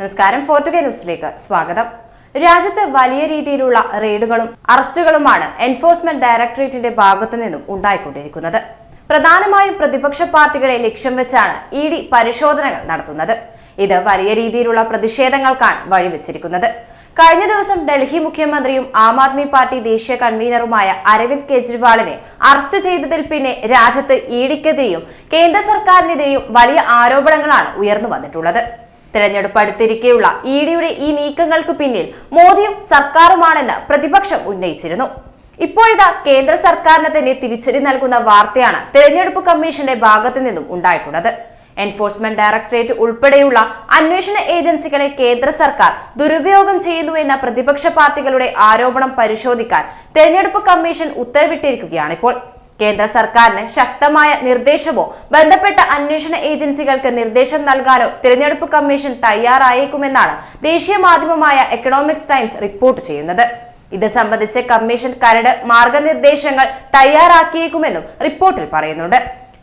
നമസ്കാരം ഫോർട്ടുഗേ ന്യൂസിലേക്ക് സ്വാഗതം. രാജ്യത്ത് വലിയ രീതിയിലുള്ള റെയ്ഡുകളും അറസ്റ്റുകളുമാണ് എൻഫോഴ്സ്മെന്റ് ഡയറക്ടറേറ്റിന്റെ ഭാഗത്തു നിന്നും ഉണ്ടായിക്കൊണ്ടിരിക്കുന്നത്. പ്രധാനമായും പ്രതിപക്ഷ പാർട്ടികളെ ലക്ഷ്യം വെച്ചാണ് ഇ ഡി പരിശോധനകൾ നടത്തുന്നത്. ഇത് വലിയ രീതിയിലുള്ള പ്രതിഷേധങ്ങൾക്കാണ് വഴിവെച്ചിരിക്കുന്നത്. കഴിഞ്ഞ ദിവസം ഡൽഹി മുഖ്യമന്ത്രിയും ആം ആദ്മി പാർട്ടി ദേശീയ കൺവീനറുമായ അരവിന്ദ് കെജ്രിവാളിനെ അറസ്റ്റ് ചെയ്തതിൽ പിന്നെ രാജ്യത്ത് ഇ ഡിക്കെതിരെയും കേന്ദ്ര സർക്കാരിനെതിരെയും വലിയ ആരോപണങ്ങളാണ് ഉയർന്നു വന്നിട്ടുള്ളത്. തെരഞ്ഞെടുപ്പ് അടുത്തിരിക്കെയുള്ള ഇ ഡിയുടെ ഈ നീക്കങ്ങൾക്ക് പിന്നിൽ മോദിയും സർക്കാരുമാണെന്ന് പ്രതിപക്ഷം ഉന്നയിച്ചിരുന്നു. ഇപ്പോഴിതാ കേന്ദ്ര സർക്കാരിന് തന്നെ തിരിച്ചടി നൽകുന്ന വാർത്തയാണ് തെരഞ്ഞെടുപ്പ് കമ്മീഷന്റെ ഭാഗത്തു നിന്നും ഉണ്ടായിട്ടുള്ളത്. എൻഫോഴ്സ്മെന്റ് ഡയറക്ടറേറ്റ് ഉൾപ്പെടെയുള്ള അന്വേഷണ ഏജൻസികളെ കേന്ദ്ര സർക്കാർ ദുരുപയോഗം ചെയ്യുന്നു എന്ന പ്രതിപക്ഷ പാർട്ടികളുടെ ആരോപണം പരിശോധിക്കാൻ തെരഞ്ഞെടുപ്പ് കമ്മീഷൻ ഉത്തരവിട്ടിരിക്കുകയാണിപ്പോൾ. കേന്ദ്ര സർക്കാരിന് ശക്തമായ നിർദ്ദേശമോ ബന്ധപ്പെട്ട അന്വേഷണ ഏജൻസികൾക്ക് നിർദ്ദേശം നൽകാനോ തിരഞ്ഞെടുപ്പ് കമ്മീഷൻ തയ്യാറായേക്കുമെന്നാണ് ദേശീയ മാധ്യമമായ എക്കണോമിക്സ് ടൈംസ് റിപ്പോർട്ട് ചെയ്യുന്നത്. ഇത് സംബന്ധിച്ച് കമ്മീഷൻ കരട് മാർഗനിർദ്ദേശങ്ങൾ തയ്യാറാക്കിയേക്കുമെന്നും റിപ്പോർട്ടിൽ പറയുന്നുണ്ട്.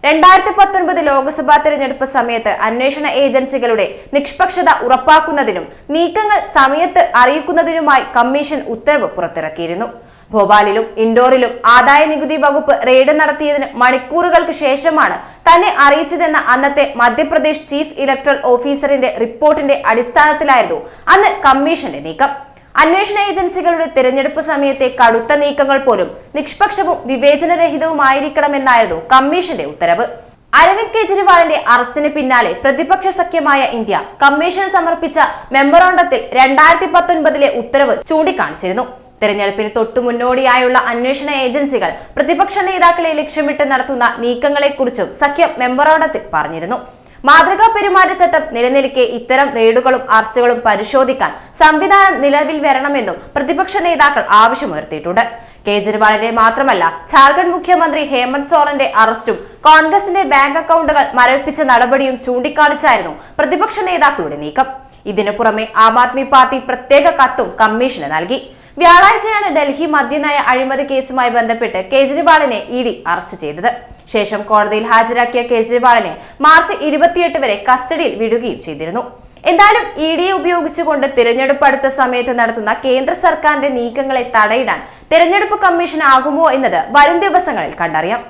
രണ്ടായിരത്തി പത്തൊൻപത് ലോക്സഭാ തെരഞ്ഞെടുപ്പ് സമയത്ത് അന്വേഷണ ഏജൻസികളുടെ നിഷ്പക്ഷത ഉറപ്പാക്കുന്നതിനും നീക്കങ്ങൾ സമയത്ത് അറിയിക്കുന്നതിനുമായി കമ്മീഷൻ ഉത്തരവ് പുറത്തിറക്കിയിരുന്നു. ഭോപ്പാലിലും ഇൻഡോറിലും ആദായ നികുതി വകുപ്പ് റെയ്ഡ് നടത്തിയതിന് മണിക്കൂറുകൾക്ക് ശേഷമാണ് തന്നെ അറിയിച്ചതെന്ന അന്നത്തെ മധ്യപ്രദേശ് ചീഫ് ഇലക്ട്രൽ ഓഫീസറിന്റെ റിപ്പോർട്ടിന്റെ അടിസ്ഥാനത്തിലായിരുന്നു അന്ന് കമ്മീഷന്റെ നീക്കം. അന്വേഷണ ഏജൻസികളുടെ തിരഞ്ഞെടുപ്പ് സമയത്തെ കടുത്ത നീക്കങ്ങൾ പോലും നിഷ്പക്ഷവും വിവേചനരഹിതവുമായിരിക്കണമെന്നായിരുന്നു കമ്മീഷന്റെ ഉത്തരവ്. അരവിന്ദ് കെജ്രിവാളിന്റെ അറസ്റ്റിന് പിന്നാലെ പ്രതിപക്ഷ സഖ്യമായ ഇന്ത്യ കമ്മീഷൻ സമർപ്പിച്ച മെമ്മറാണ്ടത്തിൽ രണ്ടായിരത്തി പത്തൊൻപതിലെ ഉത്തരവ് ചൂണ്ടിക്കാണിച്ചിരുന്നു. തെരഞ്ഞെടുപ്പിന് തൊട്ടു മുന്നോടിയായുള്ള അന്വേഷണ ഏജൻസികൾ പ്രതിപക്ഷ നേതാക്കളെ ലക്ഷ്യമിട്ട് നടത്തുന്ന നീക്കങ്ങളെക്കുറിച്ചും സഖ്യം മെമ്പറോടത്തിൽ പറഞ്ഞിരുന്നു. മാതൃകാ പെരുമാറ്റച്ചട്ടം നിലനിൽക്കെ ഇത്തരം റെയ്ഡുകളും അറസ്റ്റുകളും പരിശോധിക്കാൻ സംവിധാനം നിലവിൽ വരണമെന്നും പ്രതിപക്ഷ നേതാക്കൾ ആവശ്യമുയർത്തിയിട്ടുണ്ട്. കേജ്രിവാളിന്റെ മാത്രമല്ല ജാർഖണ്ഡ് മുഖ്യമന്ത്രി ഹേമന്ത് സോറന്റെ അറസ്റ്റും കോൺഗ്രസിന്റെ ബാങ്ക് അക്കൗണ്ടുകൾ മരവിപ്പിച്ച നടപടിയും ചൂണ്ടിക്കാണിച്ചായിരുന്നു പ്രതിപക്ഷ നേതാക്കളുടെ നീക്കം. ഇതിനു പുറമെ ആം ആദ്മി പാർട്ടി പ്രത്യേക കത്തും കമ്മീഷന് നൽകി. വ്യാഴാഴ്ചയാണ് ഡൽഹി മദ്യനയ അഴിമതി കേസുമായി ബന്ധപ്പെട്ട് കേജ്രിവാളിനെ ഇ ഡി അറസ്റ്റ് ചെയ്തത്. ശേഷം കോടതിയിൽ ഹാജരാക്കിയ കേജ്രിവാളിനെ മാർച്ച് ഇരുപത്തിയെട്ട് വരെ കസ്റ്റഡിയിൽ വിടുകയും ചെയ്തിരുന്നു. എന്തായാലും ഇ ഡിയെ ഉപയോഗിച്ചുകൊണ്ട് തിരഞ്ഞെടുപ്പ് അടുത്ത സമയത്ത് നടത്തുന്ന കേന്ദ്ര സർക്കാരിന്റെ നീക്കങ്ങളെ തടയിടാൻ തിരഞ്ഞെടുപ്പ് കമ്മീഷൻ ആകുമോ എന്നത് വരും ദിവസങ്ങളിൽ കണ്ടറിയാം.